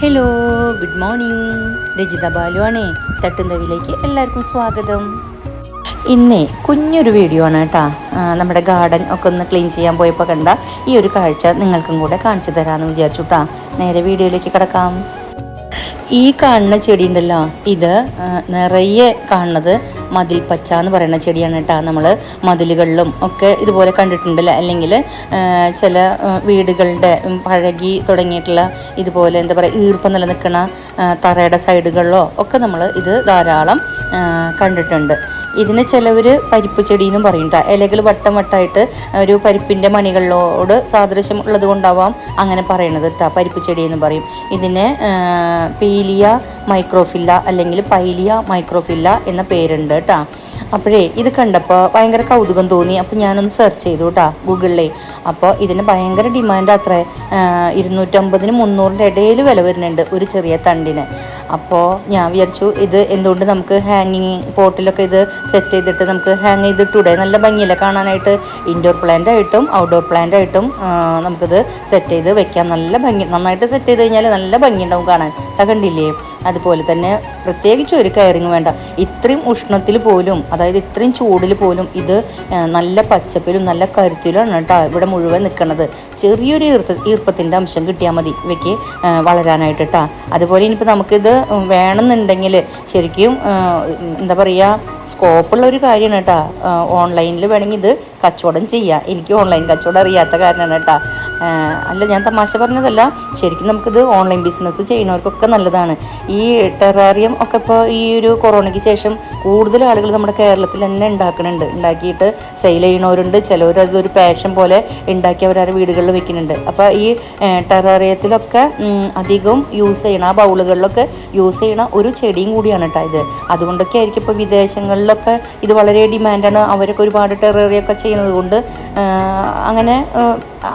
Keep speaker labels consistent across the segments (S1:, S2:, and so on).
S1: Hello good morning Rajitha Balu ആണേ തട്ടുന്തവിലേക്ക് എല്ലാവർക്കും സ്വാഗതം. ഇന്നേ കുഞ്ഞൊരു വീഡിയോ ആണ് കേട്ടോ. നമ്മുടെ ഗാർഡൻ ഒക്കെ ഒന്ന് ക്ലീൻ ചെയ്യാൻ പോയപ്പോൾ കണ്ട ഈ ഒരു കാഴ്ച നിങ്ങൾക്കും കൂടെ കാണിച്ചു തരാമെന്ന് വിചാരിച്ചു കേട്ടോ നേരെ വീഡിയോയിലേക്ക് കിടക്കാം. ഈ കാണുന്ന ചെടി ഉണ്ടല്ലോ. ഇത് നിറയെ കാണുന്നത് മതിൽ പച്ച എന്ന് പറയുന്ന ചെടിയാണ് കേട്ടോ നമ്മൾ മതിലുകളിലും ഒക്കെ ഇതുപോലെ കണ്ടിട്ടുണ്ടല്ലോ? അല്ലെങ്കിൽ ചില വീടുകളുടെ പഴകി തുടങ്ങിയിട്ടുള്ള ഇതുപോലെ എന്താ പറയുക ഈർപ്പം നിലനിൽക്കുന്ന തറയുടെ സൈഡുകളിലോ ഒക്കെ നമ്മൾ ഇത് ധാരാളം കണ്ടിട്ടുണ്ട്. ഇതിന് ചിലവർ പരിപ്പ് ചെടി എന്നും പറയും ഇലകൾ വട്ടം വട്ടമായിട്ട് ഒരു പരിപ്പിന്റെ മണികളോട് സാദൃശ്യം ഉള്ളത് കൊണ്ടാവാം അങ്ങനെ പറയണത് കേട്ടോ പരിപ്പ് ചെടി എന്ന് പറയും. ഇതിന് പീലിയ മൈക്രോഫില്ല അല്ലെങ്കിൽ പൈലിയ മൈക്രോഫില്ല എന്ന പേരുണ്ട് കേട്ടോ അപ്പോഴേ ഇത് കണ്ടപ്പോൾ ഭയങ്കര കൗതുകം തോന്നി. അപ്പോൾ ഞാനൊന്ന് സെർച്ച് ചെയ്തു കേട്ടോ ഗൂഗിളിലേ. അപ്പോൾ ഇതിന് ഭയങ്കര ഡിമാൻഡ് അത്രേ. ഇരുന്നൂറ്റമ്പതിന് മുന്നൂറിന്റെ ഇടയിൽ വില വരുന്നുണ്ട് ഒരു ചെറിയ തണ്ടിന്. അപ്പോൾ ഞാൻ വിചാരിച്ചു ഇത് എന്തുകൊണ്ട് നമുക്ക് ഹാങ്ങിങ് പോട്ടിലൊക്കെ ഇത് സെറ്റ് ചെയ്തിട്ട് നമുക്ക് ഹാങ് ചെയ്തിട്ടൂടെ നല്ല ഭംഗിയില്ല കാണാനായിട്ട്? ഇൻഡോർ പ്ലാന്റ് ആയിട്ടും ഔട്ട്ഡോർ പ്ലാന്റ് ആയിട്ടും നമുക്കിത് സെറ്റ് ചെയ്ത് വെക്കാം. നല്ല ഭംഗി നന്നായിട്ട് സെറ്റ് ചെയ്ത് കഴിഞ്ഞാൽ നല്ല ഭംഗി ഉണ്ടാവും കാണാൻ കണ്ടില്ലേ? അതുപോലെ തന്നെ പ്രത്യേകിച്ച് ഒരു കയറിങ് വേണ്ട. ഇത്രയും ഉഷ്ണത്തിൽ പോലും അതായത് ഇത്രയും ചൂടിൽ പോലും ഇത് നല്ല പച്ചപ്പിലും നല്ല കരുത്തിലുമാണ് കേട്ടോ ഇവിടെ മുഴുവൻ നിൽക്കുന്നത് ചെറിയൊരു ഈർത്ത ഈർപ്പത്തിന്റെ അംശം കിട്ടിയാൽ മതി ഇവയ്ക്ക് വളരാനായിട്ട് കേട്ടോ. അതുപോലെ ഇനിയിപ്പോൾ നമുക്കിത് വേണമെന്നുണ്ടെങ്കിൽ ശരിക്കും എന്താ പറയുക സ്കോപ്പുള്ള ഒരു കാര്യമാണ് കേട്ടോ. ഓൺലൈനിൽ വേണമെങ്കിൽ ഇത് കച്ചവടം ചെയ്യാം. എനിക്ക് ഓൺലൈൻ കച്ചവടം അറിയാത്ത കാരണമാണ് കേട്ടോ. അല്ല ഞാൻ തമാശ പറഞ്ഞതല്ല. ശരിക്കും നമുക്കിത് ഓൺലൈൻ ബിസിനസ് ചെയ്യുന്നവർക്കൊക്കെ നല്ലതാണ്. ഈ ടെറാറിയം ഒക്കെ ഇപ്പോൾ ഈ ഒരു കൊറോണയ്ക്ക് ശേഷം കൂടുതൽ ആളുകൾ നമ്മുടെ കേരളത്തിൽ തന്നെ ഉണ്ടാക്കുന്നുണ്ട്. ഉണ്ടാക്കിയിട്ട് സെയിൽ ചെയ്യണവരുണ്ട് ചിലവർ അതൊരു പാഷൻ പോലെ ഉണ്ടാക്കി അവരവരുടെ വീടുകളിൽ വെക്കുന്നുണ്ട്. അപ്പോൾ ഈ ടെറാറിയത്തിലൊക്കെ അധികം യൂസ് ചെയ്യണ ആ ബൗളുകളിലൊക്കെ യൂസ് ചെയ്യണ ഒരു ചെടിയും കൂടിയാണ് കേട്ടോ ഇത്. അതുകൊണ്ടൊക്കെ ആയിരിക്കും ഇപ്പോൾ വിദേശങ്ങളിലൊക്കെ ഇത് വളരെ ഡിമാൻഡാണ്. അവരൊക്കെ ഒരുപാട് ടെററിയൊക്കെ ചെയ്യുന്നത് കൊണ്ട് അങ്ങനെ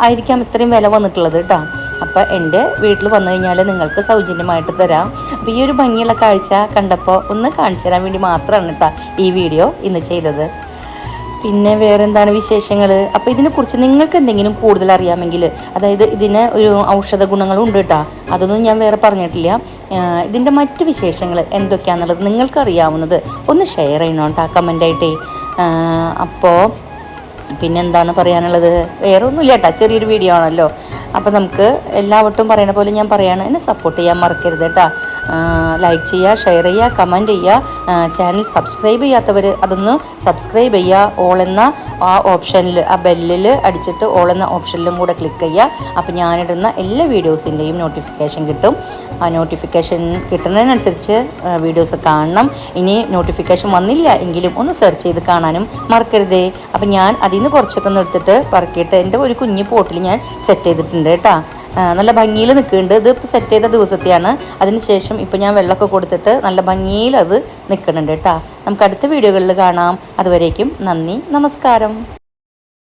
S1: ആയിരിക്കാം ഇത്രയും വില വന്നിട്ടുള്ളത് കേട്ടോ അപ്പോൾ എന്റെ വീട്ടിൽ വന്നു കഴിഞ്ഞാൽ നിങ്ങൾക്ക് സൗജന്യമായിട്ട് തരാം. അപ്പോൾ ഈ ഒരു ഭംഗിയുള്ള കാഴ്ച കണ്ടപ്പോൾ ഒന്ന് കാണിച്ചു തരാൻ വേണ്ടി മാത്രമാണ് കേട്ടോ ഈ വീഡിയോ ഇന്ന് ചെയ്തത്. പിന്നെ വേറെ എന്താണ് വിശേഷങ്ങൾ അപ്പോൾ ഇതിനെക്കുറിച്ച് നിങ്ങൾക്ക് എന്തെങ്കിലും കൂടുതൽ അറിയാമെങ്കിൽ അതായത് ഇതിന് ഒരു ഔഷധ ഗുണങ്ങളും ഉണ്ട് കേട്ടോ അതൊന്നും ഞാൻ വേറെ പറഞ്ഞിട്ടില്ല. ഇതിന്റെ മറ്റു വിശേഷങ്ങൾ എന്തൊക്കെയാണെന്നുള്ളത് നിങ്ങൾക്ക് അറിയാവുന്നത് ഒന്ന് ഷെയർ ചെയ്യണം കേട്ടോ കമന്റായിട്ടേ അപ്പോൾ പിന്നെന്താണ് പറയാനുള്ളത്? വേറെ ഒന്നുമില്ല കേട്ടോ ചെറിയൊരു വീഡിയോ ആണല്ലോ. അപ്പോൾ നമുക്ക് എല്ലാവട്ടും പറയണ പോലെ ഞാൻ പറയാണ് എന്നെ സപ്പോർട്ട് ചെയ്യാൻ മറക്കരുത് കേട്ടോ ലൈക്ക് ചെയ്യുക ഷെയർ ചെയ്യുക കമന്റ് ചെയ്യുക ചാനൽ സബ്സ്ക്രൈബ് ചെയ്യാത്തവർ അതൊന്ന് സബ്സ്ക്രൈബ് ചെയ്യുക ഓൾ എന്ന ആ ഓപ്ഷനിൽ ആ ബെല്ലിൽ അടിച്ചിട്ട് ഓൾ എന്ന ഓപ്ഷനിലും കൂടെ ക്ലിക്ക് ചെയ്യുക അപ്പോൾ ഞാനിടുന്ന എല്ലാ വീഡിയോസിന്റെയും നോട്ടിഫിക്കേഷൻ കിട്ടും. ആ നോട്ടിഫിക്കേഷൻ കിട്ടുന്നതിനനുസരിച്ച് വീഡിയോസ് കാണണം. ഇനി നോട്ടിഫിക്കേഷൻ വന്നില്ല എങ്കിലും ഒന്ന് സെർച്ച് ചെയ്ത് കാണാനും മറക്കരുതേ. അപ്പം ഞാൻ അതിൽ നിന്ന് കുറച്ചൊക്കെ ഒന്ന് എടുത്തിട്ട് പറക്കിയിട്ട് എന്റെ ഒരു കുഞ്ഞു പോട്ടിൽ ഞാൻ സെറ്റ് ചെയ്തിട്ടുണ്ട് കേട്ടോ. നല്ല ഭംഗിയിൽ നിൽക്കുന്നുണ്ട്. ഇത് ഇപ്പോൾ സെറ്റ് ചെയ്ത ദിവസത്തെയാണ്. അതിനുശേഷം ഇപ്പോൾ ഞാൻ വെള്ളമൊക്കെ കൊടുത്തിട്ട് നല്ല ഭംഗിയിൽ അത് നിൽക്കുന്നുണ്ട് കേട്ടോ. നമുക്ക് അടുത്ത വീഡിയോകളിൽ കാണാം. അതുവരേക്കും നന്ദി നമസ്കാരം.